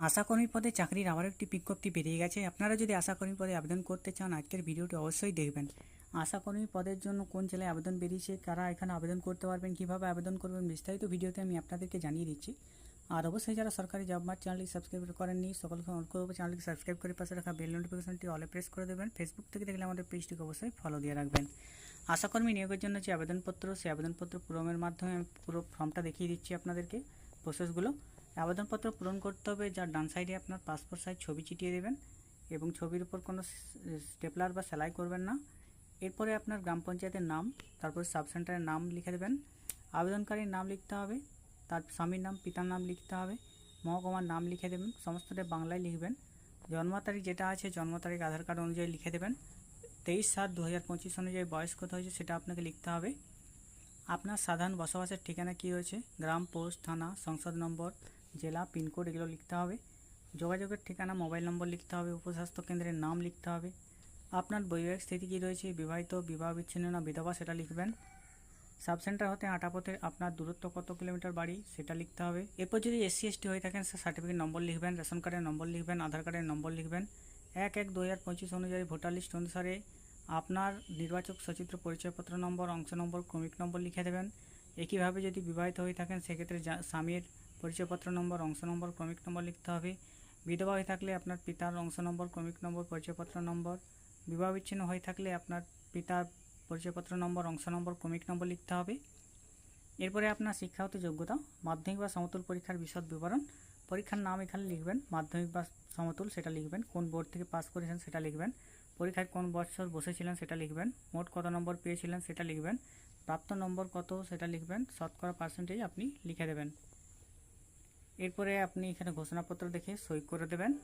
আশাকর্মী পদে চাকরির আবার একটি বিজ্ঞপ্তি বেরিয়ে গেছে। আপনারা যদি আশাকর্মী পদে আবেদন করতে চান, আজকের ভিডিওটি অবশ্যই দেখবেন। আশাকর্মী পদের জন্য কোন জেলায় আবেদন বেরিয়েছে, কারা এখানে আবেদন করতে পারবেন, কীভাবে আবেদন করবেন, বিস্তারিত ভিডিওতে আমি আপনাদেরকে জানিয়ে দিচ্ছি। আর অবশ্যই যারা সরকারি জব মার্ট চ্যানেলটি সাবস্ক্রাইব করেননি, সকলকে অনুরোধ করব চ্যানেলটি সাবস্ক্রাইব করে পাশে রাখা বেল নোটিফিকেশনটি অলে প্রেস করে দেবেন। ফেসবুক থেকে দেখলে আমাদের পেজটিকে অবশ্যই ফলো দিয়ে রাখবেন। আশাকর্মী নিয়োগের জন্য যে আবেদনপত্র, সেই আবেদনপত্র পূরণের মাধ্যমে আমি পুরো ফর্মটা দেখিয়ে দিচ্ছি আপনাদেরকে প্রসেসগুলো আবেদনপত্র পূরণ করতে হবে, যার ডান সাইডে আপনার পাসপোর্ট সাইজ ছবি চিটিয়ে দেবেন এবং ছবির উপর কোনো স্টেপলার বা সেলাই করবেন না। এরপরে আপনার গ্রাম পঞ্চায়েতের নাম, তারপর সাব সেন্টারের নাম লিখে দেবেন। আবেদনকারীর নাম লিখতে হবে, তার স্বামীর নাম, পিতার নাম লিখতে হবে, মহকুমার নাম লিখে দেবেন, সমস্তটা বাংলায় লিখবেন। জন্ম তারিখ যেটা আছে, জন্ম তারিখ আধার কার্ড অনুযায়ী লিখে দেবেন। তেইশ সাত দু হাজার পঁচিশ অনুযায়ী বয়স কত হয়েছে সেটা আপনাকে লিখতে হবে। আপনার সাধারণ বসবাসের ঠিকানা কী হয়েছে? গ্রাম, পোস্ট, থানা, সংসদ নম্বর। জেলা পিনকোড এগুলো লিখতে হবে। যোগাযোগের ঠিকানা মোবাইল নম্বর লিখতে হবে, উপস্বাস্থ্য কেন্দ্রের নাম লিখতে হবে। আপনার বৈবাহিক স্থিতি কী রয়েছে, বিবাহিত, বিবাহ বিচ্ছিন্ন না বিধবা সেটা লিখবেন। সাব সেন্টার হতে হাঁটা পথে আপনার দূরত্ব কত কিলোমিটার বাড়ি, সেটা লিখতে হবে। এরপর যদি এসসি এসটি হয়ে থাকেন, সে সার্টিফিকেট নম্বর লিখবেন রেশন কার্ডের নম্বর লিখবেন, আধার কার্ডের নম্বর লিখবেন। এক এক দু হাজার পঁচিশ অনুযায়ী ভোটার লিস্ট অনুসারে আপনার নির্বাচক সচিত্র, পরিচয়পত্র নম্বর অংশ নম্বর ক্রমিক নম্বর লিখে দেবেন। একইভাবে যদি বিবাহিত হয়ে থাকেন, সেক্ষেত্রে স্বামীর পরিচয়পত্র নম্বর, অংশ নম্বর, ক্রমিক নম্বর লিখতে হবে। বিধবা হয়ে থাকলে আপনার পিতার অংশ নম্বর, ক্রমিক নম্বর, পরিচয়পত্র নম্বর। বিবাহ বিচ্ছিন্ন হয়ে থাকলে আপনার পিতার পরিচয়পত্র নম্বর, অংশ নম্বর, ক্রমিক নম্বর লিখতে হবে। এরপরে আপনার শিক্ষাগত যোগ্যতা, মাধ্যমিক বা সমতুল পরীক্ষার বিশদ বিবরণ। পরীক্ষার নাম এখানে লিখবেন, মাধ্যমিক বা সমতুল সেটা লিখবেন, কোন বোর্ড থেকে পাস করেছেন সেটা লিখবেন। পরীক্ষায় কোন বছর বসেছিলেন সেটা লিখবেন, মোট কত নম্বর পেয়েছিলেন সেটা লিখবেন, প্রাপ্ত নম্বর কত সেটা লিখবেন, শতকরা পার্সেন্টেজ আপনি লিখে দেবেন। এরপরে আপনি এখানে ঘোষণাপত্র দেখে সই করে দেবেন।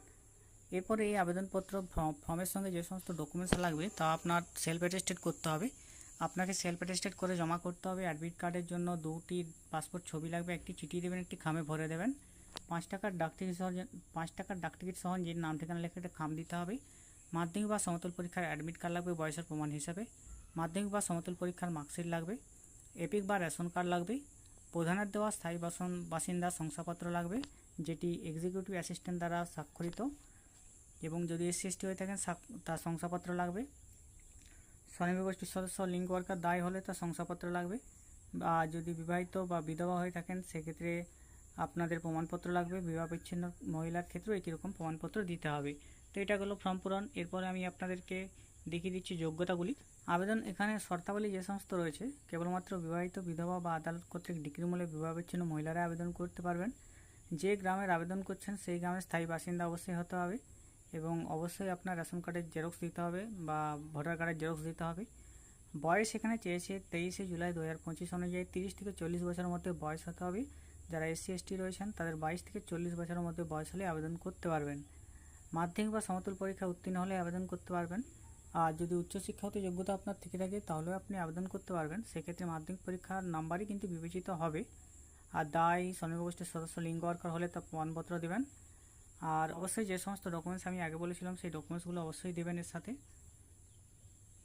এরপরে এই আবেদনপত্র ফর্ম- ফর্মের সঙ্গে যে সমস্ত ডকুমেন্টস লাগবে, তা আপনার সেলফ অ্যাটেস্টেড করতে হবে। আপনাকে সেলফ অ্যাটেস্টেড করে জমা করতে হবে। অ্যাডমিট কার্ডের জন্য দুটি পাসপোর্ট ছবি লাগবে, একটি চিঠি দেবেন, একটি খামে ভরে দেবেন। পাঁচ টাকার ডাক টিকিট সহ পাঁচ টাকার ডাক টিকিট সহ যে নাম ঠিকানা লেখা একটা খাম দিতে হবে। মাধ্যমিক বা সমতল পরীক্ষার অ্যাডমিট কার্ড লাগবে বয়সের প্রমাণ হিসাবে। মাধ্যমিক বা সমতল পরীক্ষার মার্কশিট লাগবে। এপিক বা রেশন কার্ড লাগবে। প্রধানের দেওয়া স্থায়ী বাসন, বাসিন্দা শংসাপত্র লাগবে, যেটি এক্সিকিউটিভ অ্যাসিস্ট্যান্ট দ্বারা স্বাক্ষরিত, এবং যদি এসসি এসটি হয়ে থাকেন তার শংসাপত্র লাগবে। স্বনির্ভর গোষ্ঠীর সদস্য লিঙ্ক ওয়ার্কার দায় হলে তার শংসাপত্র লাগবে। বা যদি বিবাহিত বা বিধবা হয়ে থাকেন, সেক্ষেত্রে আপনাদের প্রমাণপত্র লাগবে। বিবাহ বিচ্ছিন্ন মহিলার ক্ষেত্রেও একই রকম প্রমাণপত্র দিতে হবে। তো এটা হলো ফর্ম পূরণ। এরপরে আমি আপনাদেরকে দেখিয়ে দিচ্ছি যোগ্যতাগুলি। আবেদন এখানে শর্তাবলী যে সমস্ত রয়েছে, কেবলমাত্র বিবাহিত বিধবা বা আদালত কর্তৃক ডিগ্রি মূল্যে বিবাহ বিচ্ছিন্ন মহিলারা আবেদন করতে পারবেন। যে গ্রামের আবেদন করছেন, সেই গ্রামের স্থায়ী বাসিন্দা অবশ্যই হতে হবে এবং অবশ্যই আপনার রেশন কার্ডের জেরক্স দিতে হবে বা ভোটার কার্ডের জেরক্স দিতে হবে। বয়স এখানে চেয়েছে তেইশে জুলাই দু হাজার পঁচিশ অনুযায়ী তিরিশ থেকে চল্লিশ বছরের মধ্যে বয়স হতে হবে। যারা এসসি, এসটি রয়েছেন, তাদের বাইশ থেকে চল্লিশ বছরের মধ্যে বয়স হলে আবেদন করতে পারবেন। মাধ্যমিক বা সমতুল পরীক্ষা উত্তীর্ণ হলে আবেদন করতে পারবেন। আর যদি উচ্চশিক্ষাগত যোগ্যতা আপনার থেকে থাকে, তাহলে আপনি আবেদন করতে পারবেন। সেক্ষেত্রে মাধ্যমিক পরীক্ষার নাম্বারই কিন্তু বিবেচিত হবে। আর দায় স্বনির্ভর গোষ্ঠীর সদস্য লিঙ্গ ওয়ার্কার হলে তা প্রমাণপত্র দেবেন। আর অবশ্যই যে সমস্ত ডকুমেন্টস আমি আগে বলেছিলাম, সেই ডকুমেন্টসগুলো অবশ্যই দেবেন এর সাথে।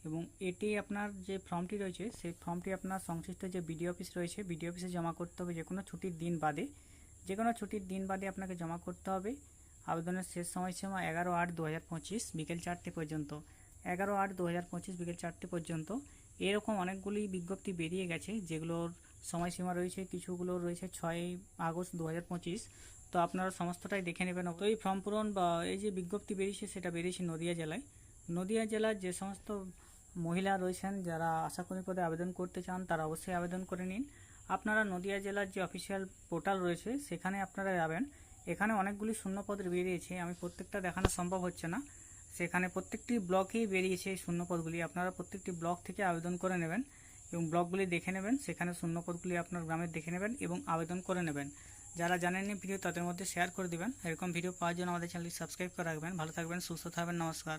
এবং এটি আপনার যে ফর্মটি রয়েছে, সেই ফর্মটি আপনার সংশ্লিষ্ট যে বিডিও অফিস রয়েছে বিডিও অফিসে জমা করতে হবে যে কোনো ছুটির দিন বাদে। যে কোনো ছুটির দিন বাদে আপনাকে জমা করতে হবে। আবেদনের শেষ সময়সীমা এগারো আট দু হাজার পঁচিশ, বিকেল চারটে পর্যন্ত। এগারো আট দু হাজার পঁচিশ বিকেল চারটে পর্যন্ত এরকম অনেকগুলি বিজ্ঞপ্তি বেরিয়ে গেছে, যেগুলোর সময়সীমা রয়েছে, কিছুগুলো রয়েছে ছয় আগস্ট দু হাজার পঁচিশ। তো আপনারা সমস্তটাই দেখে নেবেন। তো এই ফর্ম পূরণ বা এই যে বিজ্ঞপ্তি বেরিয়েছে, সেটা বেরিয়েছে নদিয়া জেলায়। নদিয়া জেলার যে সমস্ত মহিলা রয়েছেন, যারা আশাকর্মী পদে আবেদন করতে চান, তারা অবশ্যই আবেদন করে নিন। আপনারা নদিয়া জেলার যে অফিসিয়াল পোর্টাল রয়েছে, সেখানে আপনারা যাবেন। এখানে অনেকগুলি শূন্যপদ বেরিয়েছে। আমি প্রত্যেকটা দেখানো সম্ভব হচ্ছে না। সেখানে প্রত্যেকটি ব্লকেই বেরিয়েছে এই শূন্য পদগুলি আপনারা প্রত্যেকটি ব্লক থেকে আবেদন করে নেবেন এবং ব্লকগুলি দেখে নেবেন, সেখানে শূন্য পদগুলি আপনার গ্রামের দেখে নেবেন এবং আবেদন করে নেবেন। যারা জানেননি ভিডিও তাদের মধ্যে শেয়ার করে দেবেন। এরকম ভিডিও পাওয়ার জন্য আমাদের চ্যানেলটি সাবস্ক্রাইব করে রাখবেন। ভালো থাকবেন, সুস্থ থাকবেন, নমস্কার।